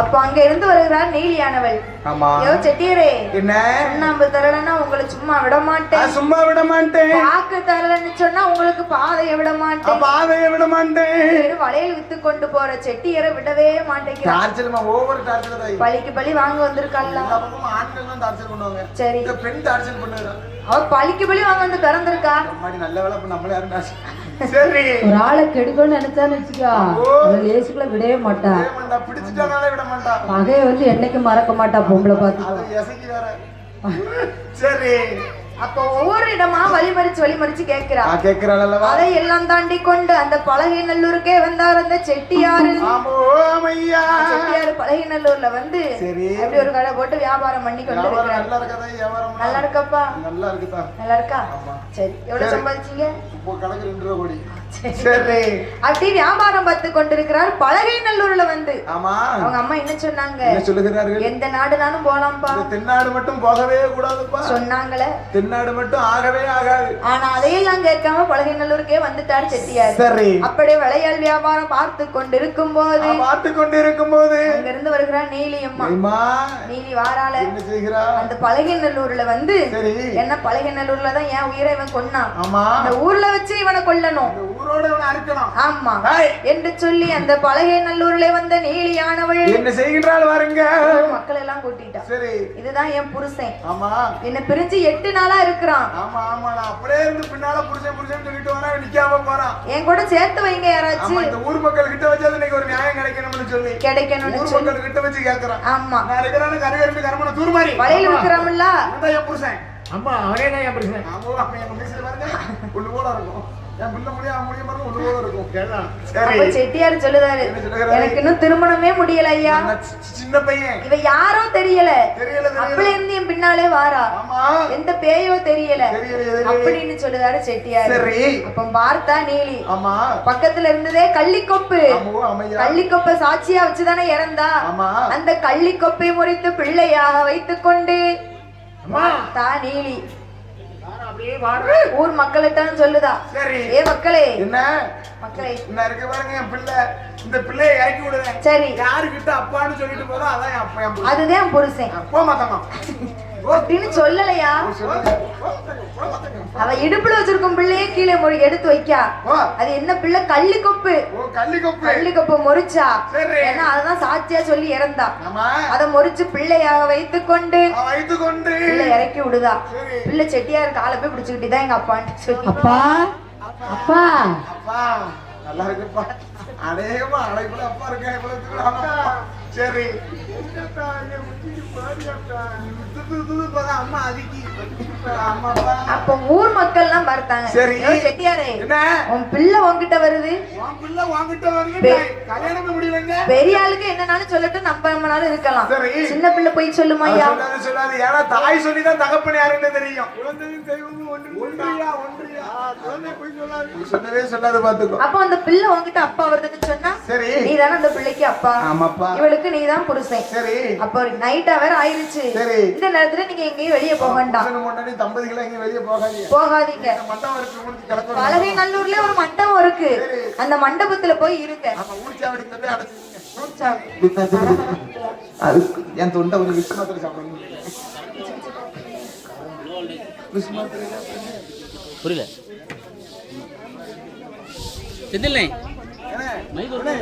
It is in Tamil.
அப்ப அங்க இருந்து வருகிறார் நீலியானவள். ஆமா. யோ செட்டியரே என்ன? சுண்ணாம்பு தரலன்னா உங்களை சும்மா விட மாட்டேன் சும்மா விட மாட்டேன் பாக்கு தரலன்னு சொன்னா உங்களுக்கு பாதையை விட மாட்டேன் அப்ப ஆதைய விட மாட்டேன் வளையல் வித்து கொண்டு போற செட்டியரை விடவே மாட்டேங்கிறான் டார்ச்சல்மா ஒவ்வொரு டார்ச்சல் தான் பழிக்கு பழி வாங்க வந்திருக்கல்ல எல்லா பக்கமும் ஆண்கள் தான் டார்ச்சல் பண்ணுவாங்க. சரி. இந்த பெண் டார்ச்சல் பண்ணுறா. அவ பழிக்கு பழி வாங்க வந்து பிறந்திருக்கா அம்மாடி நல்ல வேலை நம்மள யாரும் டார்ச்சல் சரி. ஒரு ஆளை கெடுக்கணும்னு நினைச்சான்னு வச்சுக்கோ. அதை லேசுக்குள்ள விடவே மாட்டா. விட மாட்டா பிடிச்சிட்டானாலே விட மாட்டா. பகையை வந்து என்னைக்கும் மறக்க மாட்டா பொம்பளை பார்த்து சரி. அப்ப ஒவ்வொரு இடமா வழிமறிச்சு வழிமறிச்சு கேட்கிறா. கேட்கிறாள் அதை எல்லாம் தாண்டி கொண்டு அந்த பழகை நல்லூருக்கே வந்தார் அந்த செட்டியாரு ஆமோ ஐயா செட்டியாரு பழகை நல்லூர்ல வந்து அப்படி ஒரு கடை போட்டு வியாபாரம் பண்ணி கொண்டு நல்லா இருக்கப்பா? நல்லா இருக்குதா? நல்லா இருக்கா? சரி எவ்வளவு. சம்பாதிச்சீங்க? இப்போ கணக்கு ரெண்டு ரூபா கோடி. சரி. அப்படி வியாபாரம் பார்த்து கொண்டிருக்கிறார் பழகை நல்லூர்ல வந்து. ஆமா. அவங்க அம்மா என்ன சொன்னாங்க? என்ன சொல்லுகிறார்கள்? எந்த நாடுனாலும் போலாம்ப்பா. தென்னாடு மட்டும் போகவே கூடாதுப்பா. சொன்னாங்களே. தென்னாடு மட்டும் ஆகவே ஆகாது. ஆனா அதையெல்லாம் கேட்காம பழகை நல்லூருக்கே வந்துட்டார் செட்டியார். சரி. அப்படியே விளையால் வியாபாரம் பார்த்து கொண்டிருக்கும் போது பார்த்து கொண்டு இருக்கும் போது அங்க இருந்து வருகிறார் நீலி அம்மா நீலி வாரால என்ன செய்கிறா அந்த பழகிநல்லூர்ல வந்து சரி. என்ன பழகிநல்லூர்ல தான் என் உயிரை இவன் கொன்னான். ஆமா. அந்த ஊர்ல வச்சு இவனை கொல்லணும். ஆமா. என்று சொல்லி அந்த பழகிநல்லூர்ல வந்த நீலியானவள் என்ன செய்கின்றாள் பாருங்க. மக்கள் எல்லாம் கூட்டிட்டான் சரி. இதுதான் என் புருஷன். ஆமா. என்ன பிரிஞ்சு எட்டு நாளா இருக்கிறான். ஆமா ஆமா. நான் அப்படியே இருந்து பின்னால புருஷன் புருஷன் சொல்லிட்டு வரா நிக்காம போறான். என் கூட சேர்த்து வைங்க ஆமா யாராச்சும் இந்த ஊர் மக்கள் கிட்ட வச்சாது இன்னைக்கு ஒரு நியாயம் கிடைக்கணும்னு சொல்லி. கிடைக்கணும்னு ஊர் மக்கள் கிட்ட வச்சு கேக்குறான். ஆமா. நான் இருக்கிறான கரையரண்டு கரமண தூர் மாதிரி வலையில விற்கிறாமல்ல இவன்தான் என் புருஷன். அம்மா அவனே தான் என் பிரச்சனை ஆமா அவன் என் மீசையில பாருங்க. ஒண்ணு போல இருக்கும் என் பிள்ளை அவன் போல இருக்கும் சரி. செட்டியார் சொல்லுதாரு? எனக்கு இன்னும் திருமணமே முடியல ஐயா. சின்ன பையன். இவ யாரோ தெரியல. அப்பல இருந்து என் பின்னாலே வாரா. எந்த பேயோ தெரியல. அப்படின்னு சொல்லுதாரு செட்டியார். அப்ப பார்த்தா நீலி. ஆமா. பக்கத்துல இருந்ததே கள்ளிக்கொப்பு. கள்ளிக்கொப்பை சாட்சியா வச்சுதானே இறந்தா. ஆமா. அந்த கள்ளிக்கொப்பை முறித்து பிள்ளையாக வைத்துக் கொண்டு தா நீலி. ஊர் மக்கள்கிட்ட சொல்லுதா? சரி. ஏ மக்களே. என்ன? மக்களே. என்ன இருக்கு பாருங்க என் பிள்ளை. இந்த பிள்ளையை இறக்கி விடுவேன் சரி. யாருக்கிட்ட அப்பான்னு சொல்லிட்டு போதோ அதான். அதுதான் புருஷன். போக மாட்டாமா அப்படின்னு சொல்லலையா? அவ இடுப்புல வச்சிருக்கும் பிள்ளையே கீழே மொழி எடுத்து வைக்கா. அது என்ன பிள்ளை? கள்ளிக்கொப்பு. ஓ கள்ளிக்கொப்பு. கள்ளிக்கொப்பு முறிச்சா. ஏன்னா அததான் சாட்சியா சொல்லி இறந்தா. அத முறிச்சு பிள்ளையாக வைத்துக் கொண்டு வைத்து கொண்டு பிள்ளை இறக்கி விடுதா. பிள்ளை செட்டியார் காலை போய் பிடிச்சுக்கிட்டு தான் எங்க அப்பான்னு சொல்லி. அப்பா. அப்பா. அப்பா. நல்லா இருக்குப்பா. அநேகமா அழைப்புல அப்பா இருக்கேன் சரி. அப்ப ஊர் மக்கள் எல்லாம் பார்த்தாங்க. சரி. "யோ, செட்டியாரே என்ன? உன் பிள்ளை உன்கிட்ட வருது. உன் பிள்ளை வாங்கிட்ட வந்து பெ- கல்யாணம் முடியலங்க. பெரிய ஆளுக்கு என்னனாலும் சொல்லட்டும் நம்ம நம்மளாலும் இருக்கலாம். சரி. சின்ன பிள்ளை போய் சொல்லுமா ஐயா? சொல்லாது சொல்லாது. ஏன்னா தாய் சொல்லிதான் தகப்பன் யாருன்னு தெரியும். குழந்தையும் தெய்வமும் ஒன்று ஒன்றியா ஒன்றியா? சொன்னதே சொல்லாது பாத்துக்கோ. அப்ப அந்த பிள்ளை உன்கிட்ட அப்பா வருதுன்னு சொன்னா சரி. நீ தானே அந்த பிள்ளைக்கு அப்பா? ஆமாப்பா. இவளுக்கு நீ தான் புருஷன். சரி. அப்போ நைட்டா வேற ஆயிருச்சு. சரி. இந்த நேரத்துல நீங்க எங்கேயும் வெளியே போக வேண்டாம். பொண்டாட்டி தம்பதிகளை எங்க வெளியே போகாதீங்க. போகாதீங்க. மண்டபம் இருக்கு பலகை நல்லூர்ல ஒரு மண்டபம் இருக்கு. அந்த மண்டபத்துல போய் இருங்க. என் தொண்டை ஒரு விஷ் மாத்திரை சாப்பிடணும். புரியல. செந்தில்லை? மைக் ஒரு